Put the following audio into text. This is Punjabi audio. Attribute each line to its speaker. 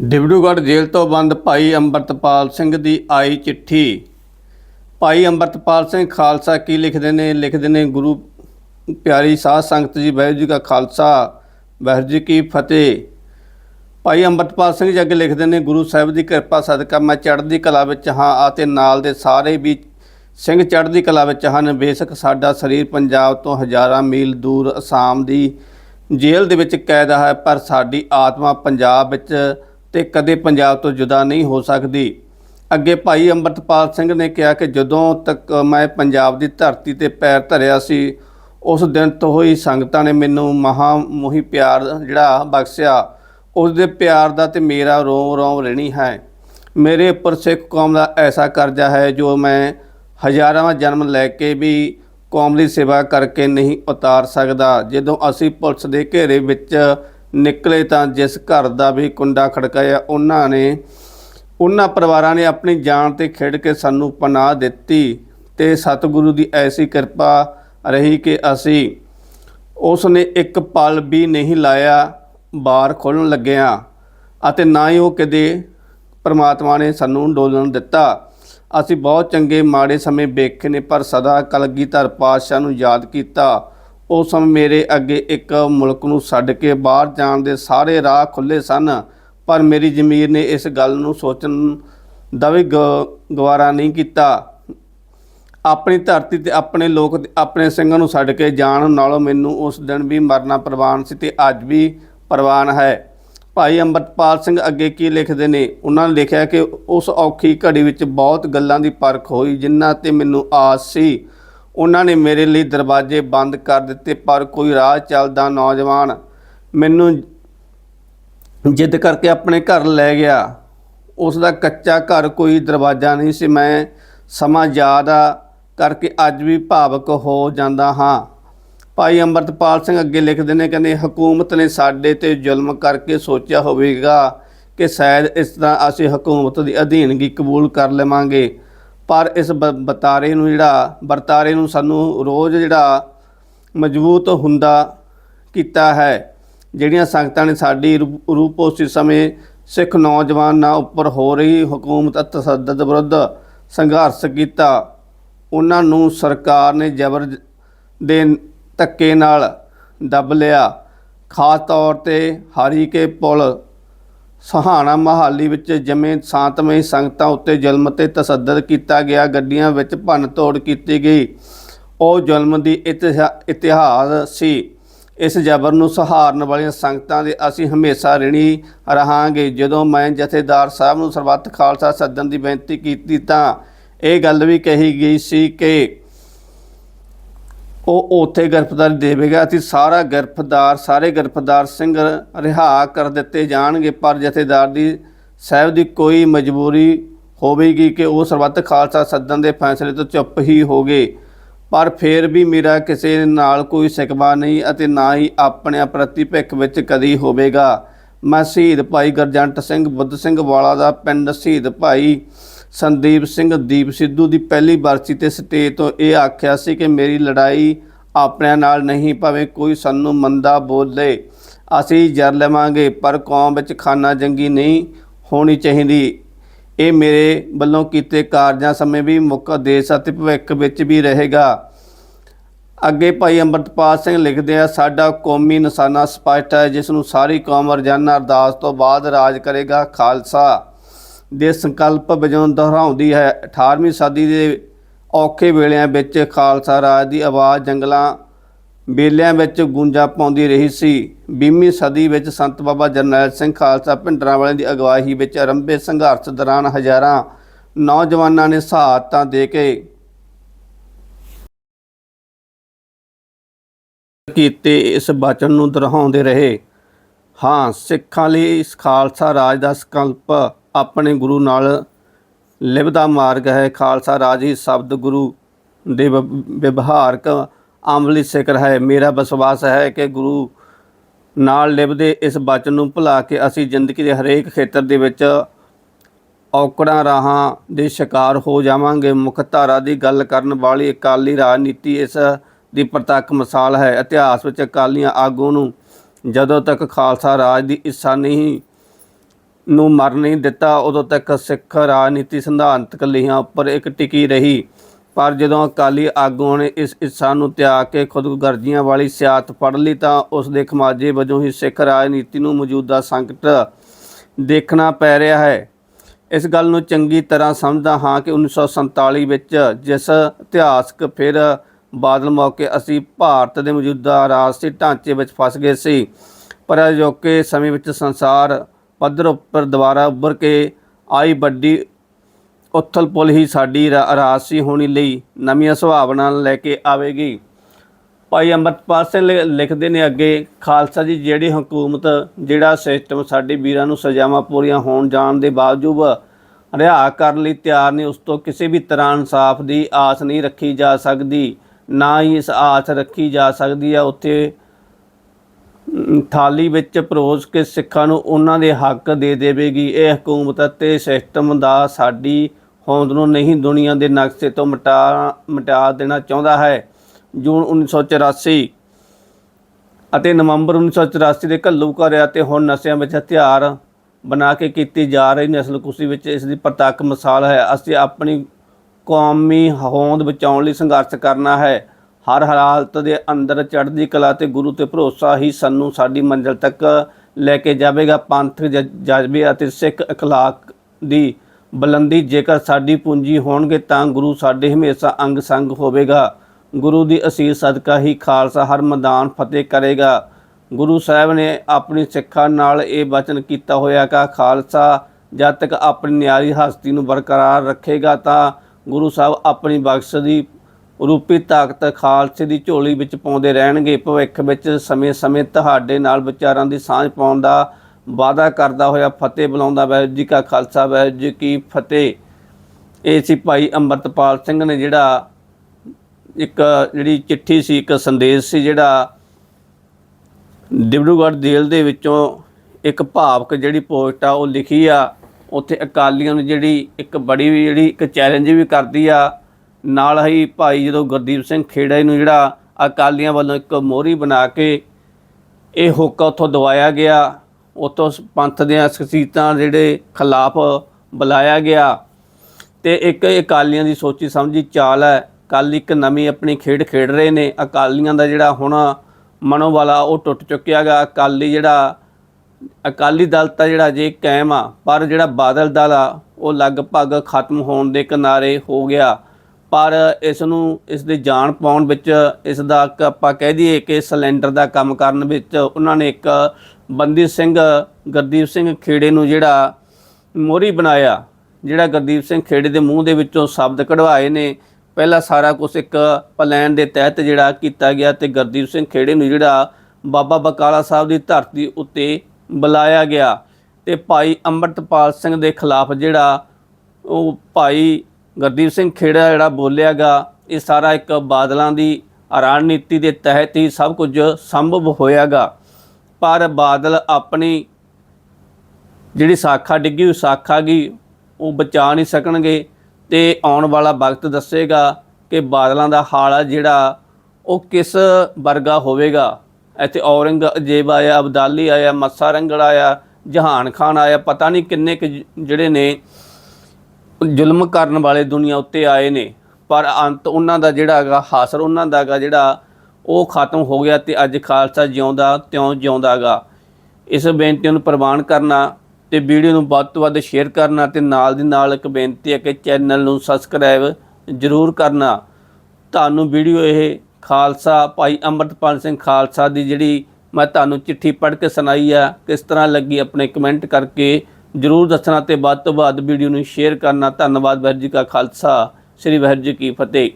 Speaker 1: ਡਿਬੜੂਗੜ੍ਹ ਜੇਲ੍ਹ ਤੋਂ ਬੰਦ ਭਾਈ ਅੰਮ੍ਰਿਤਪਾਲ ਸਿੰਘ ਦੀ ਆਈ ਚਿੱਠੀ। ਭਾਈ ਅੰਮ੍ਰਿਤਪਾਲ ਸਿੰਘ ਖਾਲਸਾ ਕੀ ਲਿਖਦੇ ਨੇ? ਲਿਖਦੇ ਨੇ, ਗੁਰੂ ਪਿਆਰੀ ਸਾਧ ਸੰਗਤ ਜੀ, ਵਾਹਿਗੁਰੂ ਜੀ ਕਾ ਖਾਲਸਾ, ਵਾਹਿਗੁਰੂ ਜੀ ਕੀ ਫਤਿਹ। ਭਾਈ ਅੰਮ੍ਰਿਤਪਾਲ ਸਿੰਘ ਜੀ ਅੱਗੇ ਲਿਖਦੇ ਨੇ, ਗੁਰੂ ਸਾਹਿਬ ਦੀ ਕਿਰਪਾ ਸਦਕਾ ਮੈਂ ਚੜ੍ਹਦੀ ਕਲਾ ਵਿੱਚ ਹਾਂ ਅਤੇ ਨਾਲ ਦੇ ਸਾਰੇ ਵੀ ਸਿੰਘ ਚੜ੍ਹਦੀ ਕਲਾ ਵਿੱਚ ਹਨ। ਬੇਸ਼ੱਕ ਸਾਡਾ ਸਰੀਰ ਪੰਜਾਬ ਤੋਂ ਹਜ਼ਾਰਾਂ ਮੀਲ ਦੂਰ ਅਸਾਮ ਦੀ ਜੇਲ੍ਹ ਦੇ ਵਿੱਚ ਕੈਦ ਹੈ, ਪਰ ਸਾਡੀ ਆਤਮਾ ਪੰਜਾਬ ਵਿੱਚ ਤੇ ਕਦੇ ਪੰਜਾਬ ਤੋਂ ਜੁਦਾ ਨਹੀਂ ਹੋ ਸਕਦੀ। ਅੱਗੇ ਭਾਈ ਅੰਮ੍ਰਿਤਪਾਲ ਸਿੰਘ ਨੇ ਕਿਹਾ ਕਿ ਜਦੋਂ ਤੱਕ ਮੈਂ ਪੰਜਾਬ ਦੀ ਧਰਤੀ ਤੇ ਪੈਰ ਧਰਿਆ ਸੀ, ਉਸ ਦਿਨ ਤੋਂ ਹੀ ਸੰਗਤਾਂ ਨੇ ਮੈਨੂੰ ਮਹਾ ਮੋਹੀ ਪਿਆਰ ਜਿਹੜਾ ਬਖਸ਼ਿਆ। ਉਸ ਦੇ ਪਿਆਰ ਦਾ ਤੇ ਮੇਰਾ ਰੋਮ ਰੋਮ ਰਹਿਣੀ ਹੈ। ਮੇਰੇ ਉੱਪਰ ਸਿੱਖ ਕੌਮ ਦਾ ਐਸਾ ਕਰਜ਼ਾ ਹੈ ਜੋ ਮੈਂ ਹਜ਼ਾਰਾਂ ਜਨਮ ਲੈ ਕੇ ਵੀ ਕੌਮ ਦੀ ਸੇਵਾ ਕਰਕੇ ਨਹੀਂ ਉਤਾਰ ਸਕਦਾ। ਜਦੋਂ ਅਸੀਂ ਪੁਲਿਸ ਦੇ ਘੇਰੇ ਵਿੱਚ ਨਿਕਲੇ ਤਾਂ ਜਿਸ ਘਰ ਦਾ ਵੀ ਕੁੰਡਾ ਖੜਕਾਇਆ, ਉਹਨਾਂ ਨੇ, ਉਹਨਾਂ ਪਰਿਵਾਰਾਂ ਨੇ ਆਪਣੀ ਜਾਨ ਤੇ ਖੇਡ ਕੇ ਸਾਨੂੰ ਪਨਾਹ ਦਿੱਤੀ ਤੇ ਸਤਿਗੁਰੂ ਦੀ ਐਸੀ ਕਿਰਪਾ ਰਹੀ ਕਿ ਅਸੀਂ ਉਸ ਨੇ ਇੱਕ ਪਲ ਵੀ ਨਹੀਂ ਲਾਇਆ ਬਾਰ ਖੋਲਣ ਲੱਗਿਆ ਅਤੇ ਨਾ ਹੀ ਉਹ ਕਦੇ ਪਰਮਾਤਮਾ ਨੇ ਸਾਨੂੰ ਡੋਲਣ ਦਿੱਤਾ। ਅਸੀਂ ਬਹੁਤ ਚੰਗੇ ਮਾੜੇ ਸਮੇਂ ਵੇਖੇ ਨੇ, ਪਰ ਸਦਾ ਕਲਗੀਧਰ ਪਾਤਸ਼ਾਹ ਨੂੰ ਯਾਦ ਕੀਤਾ। ਉਸ ਸਮੇਂ ਮੇਰੇ ਅੱਗੇ ਇੱਕ ਮੁਲਕ ਨੂੰ ਛੱਡ ਕੇ ਬਾਹਰ ਜਾਣ ਦੇ ਸਾਰੇ ਰਾਹ ਖੁੱਲੇ ਸਨ, ਪਰ ਮੇਰੀ ਜ਼ਮੀਰ ਨੇ ਇਸ ਗੱਲ ਨੂੰ ਸੋਚਣ ਦਾ ਵੀ ਗਵਾਰਾ ਨਹੀਂ ਕੀਤਾ। ਆਪਣੀ ਧਰਤੀ ਤੇ ਆਪਣੇ ਲੋਕ ਆਪਣੇ ਸਿੰਘਾਂ ਨੂੰ ਛੱਡ ਕੇ ਜਾਣ ਨਾਲੋਂ ਮੈਨੂੰ ਉਸ ਦਿਨ ਵੀ ਮਰਨਾ ਪ੍ਰਵਾਨ ਸੀ ਤੇ ਅੱਜ ਵੀ ਪ੍ਰਵਾਨ ਹੈ। ਭਾਈ ਅੰਮ੍ਰਿਤਪਾਲ ਸਿੰਘ ਅੱਗੇ ਕੀ ਲਿਖਦੇ ਨੇ? ਉਹਨਾਂ ਨੇ ਲਿਖਿਆ ਕਿ ਉਸ ਔਖੀ ਘੜੀ ਵਿੱਚ ਬਹੁਤ ਗੱਲਾਂ ਦੀ ਪਰਖ ਹੋਈ, ਜਿਨ੍ਹਾਂ ਤੇ ਮੈਨੂੰ ਆਸ ਸੀ। ਉਹਨਾਂ ਨੇ ਮੇਰੇ ਲਈ ਦਰਵਾਜ਼ੇ ਬੰਦ ਕਰ ਦਿੱਤੇ, ਪਰ ਕੋਈ ਰਾਹ ਚੱਲਦਾ ਨੌਜਵਾਨ ਮੈਨੂੰ ਜਿੱਦ ਕਰਕੇ ਆਪਣੇ ਘਰ ਲੈ ਗਿਆ। ਉਸ ਦਾ ਕੱਚਾ ਘਰ ਕੋਈ ਦਰਵਾਜ਼ਾ ਨਹੀਂ ਸੀ। ਮੈਂ ਸਮਾਂ ਯਾਦ ਆ ਕਰਕੇ ਅੱਜ ਵੀ ਭਾਵਕ ਹੋ ਜਾਂਦਾ ਹਾਂ। ਭਾਈ ਅੰਮ੍ਰਿਤਪਾਲ ਸਿੰਘ ਅੱਗੇ ਲਿਖਦੇ ਨੇ, ਕਹਿੰਦੇ, ਹਕੂਮਤ ਨੇ ਸਾਡੇ ਤੇ ਜ਼ੁਲਮ ਕਰਕੇ ਸੋਚਿਆ ਹੋਵੇਗਾ ਕਿ ਸ਼ਾਇਦ ਇਸ ਤਰ੍ਹਾਂ ਅਸੀਂ ਹਕੂਮਤ ਦੀ ਅਧੀਨਗੀ ਕਬੂਲ ਕਰ ਲਵਾਂਗੇ। ਪਰ ਇਸ ਬ- ਬਤਾਰੇ ਨੂੰ ਜਿਹੜਾ, ਵਰਤਾਰੇ ਨੂੰ ਸਾਨੂੰ ਰੋਜ਼ ਜਿਹੜਾ ਮਜ਼ਬੂਤ ਹੁੰਦਾ ਕੀਤਾ ਹੈ। ਜਿਹੜੀਆਂ ਸੰਗਤਾਂ ਨੇ ਸਾਡੀ ਰੂ- ਰੂਪੋਸੀ ਸਮੇਂ ਸਿੱਖ ਨੌਜਵਾਨਾਂ ਉੱਪਰ ਹੋ ਰਹੀ ਹਕੂਮਤ ਤਸੱਦਦ ਵਿਰੁੱਧ ਸੰਘਰਸ਼ ਕੀਤਾ, ਉਹਨਾਂ ਨੂੰ ਸਰਕਾਰ ਨੇ ਜ਼ਬਰ ਦੇ ਧੱਕੇ ਨਾਲ ਦੱਬ ਲਿਆ। ਖਾਸ ਤੌਰ ਤੇ ਹਰੀਕੇ ਪੁਲ ਸਹਾਣਾ ਮਹਾਲੀ ਵਿੱਚ ਜਮੇ ਸ਼ਾਂਤਮਈ ਸੰਗਤਾਂ ਉੱਤੇ ਜ਼ੁਲਮ ਤੇ ਤਸੱਦਦ ਕੀਤਾ ਗਿਆ, ਗੱਡੀਆਂ ਵਿੱਚ ਭੰਨ ਤੋੜ ਕੀਤੀ ਗਈ। ਉਹ ਜ਼ੁਲਮ ਦੀ ਇਤਿਹਾ- ਇਤਿਹਾਸ ਸੀ। ਇਸ ਜ਼ਬਰ ਨੂੰ ਸਹਾਰਨ ਵਾਲੀਆਂ ਸੰਗਤਾਂ ਦੇ ਅਸੀਂ ਹਮੇਸ਼ਾ ਰਿਣੀ ਰਹਾਂਗੇ। ਜਦੋਂ ਮੈਂ ਜਥੇਦਾਰ ਸਾਹਿਬ ਨੂੰ ਸਰਬੱਤ ਖਾਲਸਾ ਸੱਦਣ ਦੀ ਬੇਨਤੀ ਕੀਤੀ ਤਾਂ ਇਹ ਗੱਲ ਵੀ ਕਹੀ ਗਈ ਸੀ ਕਿ ਉਹ ਉੱਥੇ ਗ੍ਰਿਫਤਾਰੀ ਦੇਵੇਗਾ ਅਤੇ ਸਾਰਾ ਗ੍ਰਿਫਤਾਰ, ਸਾਰੇ ਗ੍ਰਿਫਤਾਰ ਸਿੰਘ ਰਿਹਾ ਕਰ ਦਿੱਤੇ ਜਾਣਗੇ, ਪਰ ਜਥੇਦਾਰ ਦੀ ਸਾਹਿਬ ਦੀ ਕੋਈ ਮਜਬੂਰੀ ਹੋਵੇਗੀ ਕਿ ਉਹ ਸਰਬੱਤ ਖਾਲਸਾ ਸੱਦਣ ਦੇ ਫੈਸਲੇ ਤੋਂ ਚੁੱਪ ਹੀ ਹੋ ਗਏ। ਪਰ ਫਿਰ ਵੀ ਮੇਰਾ ਕਿਸੇ ਨਾਲ ਕੋਈ ਸਿਕਵਾ ਨਹੀਂ ਅਤੇ ਨਾ ਹੀ ਆਪਣੇ ਪ੍ਰਤੀ ਭਿੱਖ ਵਿੱਚ ਕਦੀ ਹੋਵੇਗਾ। ਮੈਂ ਸ਼ਹੀਦ ਭਾਈ ਗਰਜੰਟ ਸਿੰਘ ਬੁੱਧ ਸਿੰਘ ਵਾਲਾ ਦਾ ਪਿੰਡ ਸ਼ਹੀਦ ਭਾਈ ਸੰਦੀਪ ਸਿੰਘ ਦੀਪ ਸਿੱਧੂ ਦੀ ਪਹਿਲੀ ਬਰਸੀ ਤੇ ਸਟੇਜ ਤੋਂ ਇਹ ਆਖਿਆ ਸੀ ਕਿ ਮੇਰੀ ਲੜਾਈ ਆਪਣਿਆਂ ਨਾਲ ਨਹੀਂ, ਭਾਵੇਂ ਕੋਈ ਸਾਨੂੰ ਮੰਦਾ ਬੋਲੇ। ਅਸੀਂ ਜਰ ਲਵਾਂਗੇ, ਪਰ ਕੌਮ ਵਿੱਚ ਖਾਨਾ ਜੰਗੀ ਨਹੀਂ ਹੋਣੀ ਚਾਹੀਦੀ। ਇਹ ਮੇਰੇ ਵੱਲੋਂ ਕੀਤੇ ਕਾਰਜਾਂ ਸਮੇਂ ਵੀ ਮੁੱਖ ਉਦੇਸ਼ ਅਤੇ ਭਵਿੱਖ ਵਿੱਚ ਵੀ ਰਹੇਗਾ। ਅੱਗੇ ਭਾਈ ਅੰਮ੍ਰਿਤਪਾਲ ਸਿੰਘ ਲਿਖਦੇ ਆ, ਸਾਡਾ ਕੌਮੀ ਨਿਸ਼ਾਨਾ ਸਪਸ਼ਟ ਹੈ, ਜਿਸ ਨੂੰ ਸਾਰੀ ਕੌਮ ਰੋਜ਼ਾਨਾ ਅਰਦਾਸ ਤੋਂ ਬਾਅਦ ਰਾਜ ਕਰੇਗਾ ਖਾਲਸਾ। ਦੇ ਸੰਕਲਪ ਵਜੋਂ ਦੁਹਰਾਉਂਦੀ ਹੈ। 18ਵੀਂ ਸਦੀ ਦੇ ਔਖੇ ਵੇਲਿਆਂ ਵਿੱਚ ਖਾਲਸਾ ਰਾਜ ਦੀ ਆਵਾਜ਼ ਜੰਗਲਾਂ ਬੇਲਿਆਂ ਵਿੱਚ ਗੂੰਜਾਂ ਪਾਉਂਦੀ ਰਹੀ ਸੀ। 20ਵੀਂ ਸਦੀ ਵਿੱਚ ਸੰਤ ਬਾਬਾ ਜਰਨੈਲ ਸਿੰਘ ਖਾਲਸਾ ਭਿੰਡਰਾਂ ਦੀ ਅਗਵਾਈ ਵਿੱਚ ਆਰੰਭੇ ਸੰਘਰਸ਼ ਦੌਰਾਨ ਹਜ਼ਾਰਾਂ ਨੌਜਵਾਨਾਂ ਨੇ ਸਹਾਇਤਾ ਦੇ ਕੇ ਕੀਤੇ, ਇਸ ਬਚਨ ਨੂੰ ਦੁਹਰਾਉਂਦੇ ਰਹੇ। ਹਾਂ, ਸਿੱਖਾਂ ਲਈ ਇਸ ਖਾਲਸਾ ਰਾਜ ਦਾ ਸੰਕਲਪ ਆਪਣੇ ਗੁਰੂ ਨਾਲ ਲਿਵਦਾ ਮਾਰਗ ਹੈ। ਖਾਲਸਾ ਰਾਜ ਹੀ ਸ਼ਬਦ ਗੁਰੂ ਦੇ ਵਿਵ- ਵਿਵਹਾਰਕ ਅਮਲੀ ਸਿਕਰ ਹੈ। ਮੇਰਾ ਵਿਸ਼ਵਾਸ ਹੈ ਕਿ ਗੁਰੂ ਨਾਲ ਲਿਵਦੇ ਇਸ ਬਚਨ ਨੂੰ ਭੁਲਾ ਕੇ ਅਸੀਂ ਜ਼ਿੰਦਗੀ ਦੇ ਹਰੇਕ ਖੇਤਰ ਦੇ ਵਿੱਚ ਔਕੜਾਂ ਰਾਹਾਂ ਦੇ ਸ਼ਿਕਾਰ ਹੋ ਜਾਵਾਂਗੇ। ਮੁੱਖ ਧਾਰਾ ਦੀ ਗੱਲ ਕਰਨ ਵਾਲੀ ਅਕਾਲੀ ਰਾਜਨੀਤੀ ਇਸ ਦੀ ਪ੍ਰਤੱਖ ਮਿਸਾਲ ਹੈ। ਇਤਿਹਾਸ ਵਿੱਚ ਅਕਾਲੀਆਂ ਆਗੂ ਨੂੰ ਜਦੋਂ ਤੱਕ ਖਾਲਸਾ ਰਾਜ ਦੀ ਹਿੱਸਾ ਨਹੀਂ ਨੂੰ ਮਰ ਨਹੀਂ ਦਿੱਤਾ, ਉਦੋਂ ਤੱਕ ਸਿੱਖ ਰਾਜਨੀਤੀ ਸਿਧਾਂਤਕ ਲੀਹਾਂ ਉੱਪਰ ਇੱਕ ਟਿਕੀ ਰਹੀ। ਪਰ ਜਦੋਂ ਅਕਾਲੀ ਆਗੂਆਂ ਨੇ ਇਸ ਹਿੱਸਾ ਨੂੰ ਤਿਆਗ ਕੇ ਖੁਦਗਰਜ਼ੀਆਂ ਵਾਲੀ ਸਿਆਸਤ ਫੜ ਲਈ, ਤਾਂ ਉਸ ਦੇ ਖਮਾਜੇ ਵਜੋਂ ਹੀ ਸਿੱਖ ਰਾਜਨੀਤੀ ਨੂੰ ਮੌਜੂਦਾ ਸੰਕਟ ਦੇਖਣਾ ਪੈ ਰਿਹਾ ਹੈ। ਇਸ ਗੱਲ ਨੂੰ ਚੰਗੀ ਤਰ੍ਹਾਂ ਸਮਝਦਾ ਹਾਂ ਕਿ 1947 ਵਿੱਚ ਜਿਸ ਇਤਿਹਾਸਕ ਫਿਰ ਬਾਦਲ ਮੌਕੇ ਅਸੀਂ ਭਾਰਤ ਦੇ ਮੌਜੂਦਾ ਰਾਜਸੀ ਢਾਂਚੇ ਵਿੱਚ ਫਸ ਗਏ ਸੀ, ਪਰ ਅਜੋਕੇ ਸਮੇਂ ਵਿੱਚ ਸੰਸਾਰ ਪੱਧਰ ਉੱਪਰ ਦੁਬਾਰਾ ਉੱਭਰ ਕੇ ਆਈ ਵੱਡੀ ਉਥਲ ਪੁਲ ਹੀ ਸਾਡੀ ਰਾ- ਰਾਜਸੀ ਹੋਣੀ ਲਈ ਨਵੀਆਂ ਸੁਭਾਵਨਾ ਲੈ ਕੇ ਆਵੇਗੀ। ਭਾਈ ਅੰਮ੍ਰਿਤਪਾਲ ਸਿੰਘ ਲਿ- ਲਿਖਦੇ ਨੇ ਅੱਗੇ, ਖਾਲਸਾ ਜੀ, ਜਿਹੜੀ ਹਕੂਮਤ, ਜਿਹੜਾ ਸਿਸਟਮ ਸਾਡੇ ਵੀਰਾਂ ਨੂੰ ਸਜ਼ਾਵਾਂ ਪੂਰੀਆਂ ਹੋਣ ਜਾਣ ਦੇ ਬਾਵਜੂਦ ਰਿਹਾ ਕਰਨ ਲਈ ਤਿਆਰ ਨਹੀਂ ਉਸ ਤੋਂ ਕਿਸੇ ਵੀ ਤਰ੍ਹਾਂ ਇਨਸਾਫ ਦੀ ਆਸ ਨਹੀਂ ਰੱਖੀ ਜਾ ਸਕਦੀ, ਨਾ ਹੀ ਇਸ ਆਸ ਰੱਖੀ ਜਾ ਸਕਦੀ ਹੈ ਉੱਥੇ ਥਾਲੀ ਵਿੱਚ ਪਰੋਸ ਕੇ ਸਿੱਖਾਂ ਨੂੰ ਉਹਨਾਂ ਦੇ ਹੱਕ ਦੇ ਦੇਵੇਗੀ। ਇਹ ਹਕੂਮਤ ਅਤੇ ਸਿਸਟਮ ਦਾ ਸਾਡੀ ਹੋਂਦ ਨੂੰ ਨਹੀਂ ਦੁਨੀਆ ਦੇ ਨਕਸ਼ੇ ਤੋਂ ਮਿਟਾ ਮਿਟਾ ਦੇਣਾ ਚਾਹੁੰਦਾ ਹੈ। ਜੂਨ 1984 ਅਤੇ ਨਵੰਬਰ 1984 ਦੇ ਘੱਲੂਘਾਰੇ ਅਤੇ ਹੁਣ ਨਸ਼ਿਆਂ ਵਿੱਚ ਹਥਿਆਰ ਬਣਾ ਕੇ ਕੀਤੀ ਜਾ ਰਹੀ ਨਸਲਕੁਸ਼ੀ ਵਿੱਚ ਇਸ ਦੀ ਪ੍ਰਤੱਖ ਮਿਸਾਲ ਹੈ। ਅਸੀਂ ਆਪਣੀ ਕੌਮੀ ਹੋਂਦ ਬਚਾਉਣ ਲਈ ਸੰਘਰਸ਼ ਕਰਨਾ ਹੈ। ਹਰ ਹਾਲਤ ਦੇ ਅੰਦਰ ਚੜ੍ਹਦੀ ਕਲਾ ਤੇ ਗੁਰੂ ਤੇ ਭਰੋਸਾ ਹੀ ਸਾਨੂੰ ਸਾਡੀ ਮੰਜ਼ਿਲ ਤੱਕ ਲੈ ਕੇ ਜਾਵੇਗਾ ਪੰਥਕ ਜ- ਜਜ਼ਬੇ ਅਤੇ ਸਿੱਖ اخلاق ਦੀ ਬੁਲੰਦੀ ਜੇਕਰ ਸਾਡੀ ਪੂੰਜੀ ਹੋਣਗੇ ਤਾਂ ਗੁਰੂ ਸਾਡੇ ਹਮੇਸ਼ਾ ਅੰਗ ਸੰਗ ਹੋਵੇਗਾ ਗੁਰੂ ਦੀ ਅਸੀਸ ਸਦਕਾ ਹੀ ਖਾਲਸਾ ਹਰ ਮੈਦਾਨ ਫਤਿਹ ਕਰੇਗਾ ਗੁਰੂ ਸਾਹਿਬ ਨੇ ਆਪਣੀ ਸਿੱਖਾਂ ਨਾਲ ਇਹ ਵਚਨ ਕੀਤਾ ਹੋਇਆ ਕਿ ਖਾਲਸਾ ਜਦ ਤੱਕ ਆਪਣੀ ਨਿਆਰੀ ਹਸਤੀ ਨੂੰ ਬਰਕਰਾਰ ਰੱਖੇਗਾ ਤਾਂ ਗੁਰੂ ਸਾਹਿਬ ਆਪਣੀ ਬਖਸ਼ ਦੀ ਰੂਪੀ ਤਾਕਤ ਖਾਲਸੇ ਦੀ ਝੋਲੀ ਵਿੱਚ ਪਾਉਂਦੇ ਰਹਿਣਗੇ। ਭਵਿੱਖ ਵਿੱਚ ਸਮੇਂ-ਸਮੇਂ ਤੁਹਾਡੇ ਨਾਲ ਵਿਚਾਰਾਂ ਦੀ ਸਾਂਝ ਪਾਉਣ ਦਾ ਵਾਅਦਾ ਕਰਦਾ ਹੋਇਆ ਫਤਿਹ ਬੁਲਾਉਂਦਾ ਵਾਹਿਗੁਰੂ ਜੀ ਕਾ ਖਾਲਸਾ, ਵਾਹਿਗੁਰੂ ਜੀ ਕੀ ਫਤਿਹ। ਇਹ ਸੀ ਭਾਈ ਅੰਮ੍ਰਿਤਪਾਲ ਸਿੰਘ ਨੇ ਜਿਹੜਾ ਇੱਕ ਜਿਹੜੀ ਚਿੱਠੀ ਸੀ, ਇੱਕ ਸੰਦੇਸ਼ ਸੀ ਜਿਹੜਾ ਡਿਬਰੂਗੜ੍ਹ ਜੇਲ੍ਹ ਦੇ ਵਿੱਚੋਂ ਇੱਕ ਭਾਵਕ ਜਿਹੜੀ ਪੋਸਟ ਆ ਉਹ ਲਿਖੀ ਆ। ਉੱਥੇ ਅਕਾਲੀਆਂ ਨੂੰ ਜਿਹੜੀ ਇੱਕ ਬੜੀ ਜਿਹੜੀ ਇੱਕ ਚੈਲੰਜ ਵੀ ਕਰਦੀ ਆ ਨਾਲ ਹੀ ਭਾਈ ਜਦੋਂ ਗੁਰਦੀਪ ਸਿੰਘ ਖੇੜਾ ਨੂੰ ਜਿਹੜਾ ਅਕਾਲੀਆਂ ਵੱਲੋਂ ਇੱਕ ਮੋਹਰੀ ਬਣਾ ਕੇ ਇਹ ਹੋਕਾ ਉੱਥੋਂ ਦਵਾਇਆ ਗਿਆ, ਉੱਥੋਂ ਪੰਥ ਦੀਆਂ ਸ਼ਖਸੀਅਤਾਂ ਜਿਹੜੇ ਖਿਲਾਫ ਬੁਲਾਇਆ ਗਿਆ ਤੇ ਇੱਕ ਅਕਾਲੀਆਂ ਦੀ ਸੋਚੀ ਸਮਝੀ ਚਾਲ ਹੈ ਕੱਲ ਇੱਕ ਨਵੀਂ ਆਪਣੀ ਖੇਡ ਖੇਡ ਰਹੇ ਨੇ, ਅਕਾਲੀਆਂ ਦਾ ਜਿਹੜਾ ਹੁਣ ਮਨੋਵਾਲਾ ਉਹ ਟੁੱਟ ਚੁੱਕਿਆ ਗਾ, ਅਕਾਲੀ ਜਿਹੜਾ ਅਕਾਲੀ ਦਲ ਤਾਂ ਜਿਹੜਾ ਜੇ ਕਾਇਮ ਆ, ਪਰ ਜਿਹੜਾ ਬਾਦਲ ਦਲ ਆ, ਉਹ ਲਗਭਗ ਖਤਮ ਹੋਣ ਦੇ ਕਿਨਾਰੇ ਹੋ ਗਿਆ। ਪਰ ਇਸ ਨੂੰ ਇਸ ਦੇ ਜਾਣ ਪਾਉਣ ਵਿੱਚ ਇਸ ਦਾ ਆਪਾਂ ਕਹਿ ਦਈਏ ਕਿ ਸਿਲੰਡਰ ਦਾ ਕੰਮ ਕਰਨ ਵਿੱਚ ਉਹਨਾਂ ਨੇ ਇੱਕ ਬੰਦੀ ਸਿੰਘ, ਗੁਰਦੀਪ ਸਿੰਘ ਖੇੜੇ ਨੂੰ ਜਿਹੜਾ ਮੋਹਰੀ ਬਣਾਇਆ, ਜਿਹੜਾ ਗੁਰਦੀਪ ਸਿੰਘ ਖੇੜੇ ਦੇ ਮੂੰਹ ਦੇ ਵਿੱਚੋਂ ਸ਼ਬਦ ਕਢਵਾਏ ਨੇ। ਪਹਿਲਾਂ ਸਾਰਾ ਕੁਝ ਇੱਕ ਪਲਾਨ ਦੇ ਤਹਿਤ ਜਿਹੜਾ ਕੀਤਾ ਗਿਆ ਤੇ ਗੁਰਦੀਪ ਸਿੰਘ ਖੇੜੇ ਨੂੰ ਜਿਹੜਾ ਬਾਬਾ ਬਕਾਲਾ ਸਾਹਿਬ ਦੀ ਧਰਤੀ ਉੱਤੇ ਬੁਲਾਇਆ ਗਿਆ। ਤੇ ਭਾਈ ਅੰਮ੍ਰਿਤਪਾਲ ਸਿੰਘ ਦੇ ਖਿਲਾਫ ਜਿਹੜਾ ਉਹ ਭਾਈ ਗੁਰਦੀਪ ਸਿੰਘ ਖੇੜਾ ਜਿਹੜਾ ਬੋਲਿਆਗਾ, ਇਹ ਸਾਰਾ ਇੱਕ ਬਾਦਲਾਂ ਦੀ ਰਣਨੀਤੀ ਦੇ ਤਹਿਤ ਹੀ ਸਭ ਕੁਝ ਸੰਭਵ ਹੋਇਆਗਾ। ਪਰ ਬਾਦਲ ਆਪਣੀ ਜਿਹੜੀ ਸਾਖਾ ਡਿੱਗੀ ਹੋਈ ਸਾਖਾ ਗਈ ਉਹ ਬਚਾ ਨਹੀਂ ਸਕਣਗੇ ਤੇ ਆਉਣ ਵਾਲਾ ਵਕਤ ਦੱਸੇਗਾ ਕਿ ਬਾਦਲਾਂ ਦਾ ਹਾਲ ਆ ਜਿਹੜਾ, ਉਹ ਕਿਸ ਵਰਗਾ ਹੋਵੇਗਾ। ਇੱਥੇ ਔਰੰਗਜ਼ੇਬ ਆਇਆ, ਅਬਦਾਲੀ ਆਇਆ, ਮੱਸਾ ਰੰਗੜ ਆਇਆ, ਜਹਾਨ ਖਾਨ ਆਇਆ, ਪਤਾ ਨਹੀਂ ਕਿੰਨੇ ਕੁ ਜਿਹੜੇ ਨੇ ਜ਼ੁਲਮ ਕਰਨ ਵਾਲੇ ਦੁਨੀਆ ਉੱਤੇ ਆਏ ਨੇ, ਪਰ ਅੰਤ ਉਹਨਾਂ ਦਾ ਜਿਹੜਾ ਹੈਗਾ ਹਾਸਰ, ਉਹਨਾਂ ਦਾ ਹੈਗਾ ਜਿਹੜਾ ਉਹ ਖਤਮ ਹੋ ਗਿਆ ਤੇ ਅੱਜ ਖਾਲਸਾ ਜਿਉਂਦਾ, ਤਿਉਂ ਜਿਉਂਦਾ ਹੈਗਾ। ਇਸ ਬੇਨਤੀ ਨੂੰ ਪ੍ਰਵਾਨ ਕਰਨਾ ਤੇ ਵੀਡੀਓ ਨੂੰ ਵੱਧ ਤੋਂ ਵੱਧ ਸ਼ੇਅਰ ਕਰਨਾ ਤੇ ਨਾਲ ਦੀ ਨਾਲ ਇੱਕ ਬੇਨਤੀ ਹੈ ਕਿ ਚੈਨਲ ਨੂੰ ਸਬਸਕ੍ਰਾਈਬ ਜ਼ਰੂਰ ਕਰਨਾ। ਤੁਹਾਨੂੰ ਵੀਡੀਓ ਇਹ ਖਾਲਸਾ ਭਾਈ ਅੰਮ੍ਰਿਤਪਾਲ ਸਿੰਘ ਖਾਲਸਾ ਦੀ ਜਿਹੜੀ ਮੈਂ ਤੁਹਾਨੂੰ ਚਿੱਠੀ ਪੜ੍ਹ ਕੇ ਸੁਣਾਈ ਆ, ਕਿਸ ਤਰ੍ਹਾਂ ਲੱਗੀ, ਆਪਣੇ ਕਮੈਂਟ ਕਰਕੇ ਜਰੂਰ ਦੱਸਣਾ ਤੇ ਵੱਧ ਤੋਂ ਵੱਧ ਵੀਡੀਓ ਨੂੰ ਸ਼ੇਅਰ ਕਰਨਾ। ਧੰਨਵਾਦ, ਵਾਹਿਗੁਰੂ ਜੀ ਕਾ ਖਾਲਸਾ। ਸ੍ਰੀ ਵਾਹਿਗੁਰੂ ਜੀ ਕੀ ਫਤਿਹ।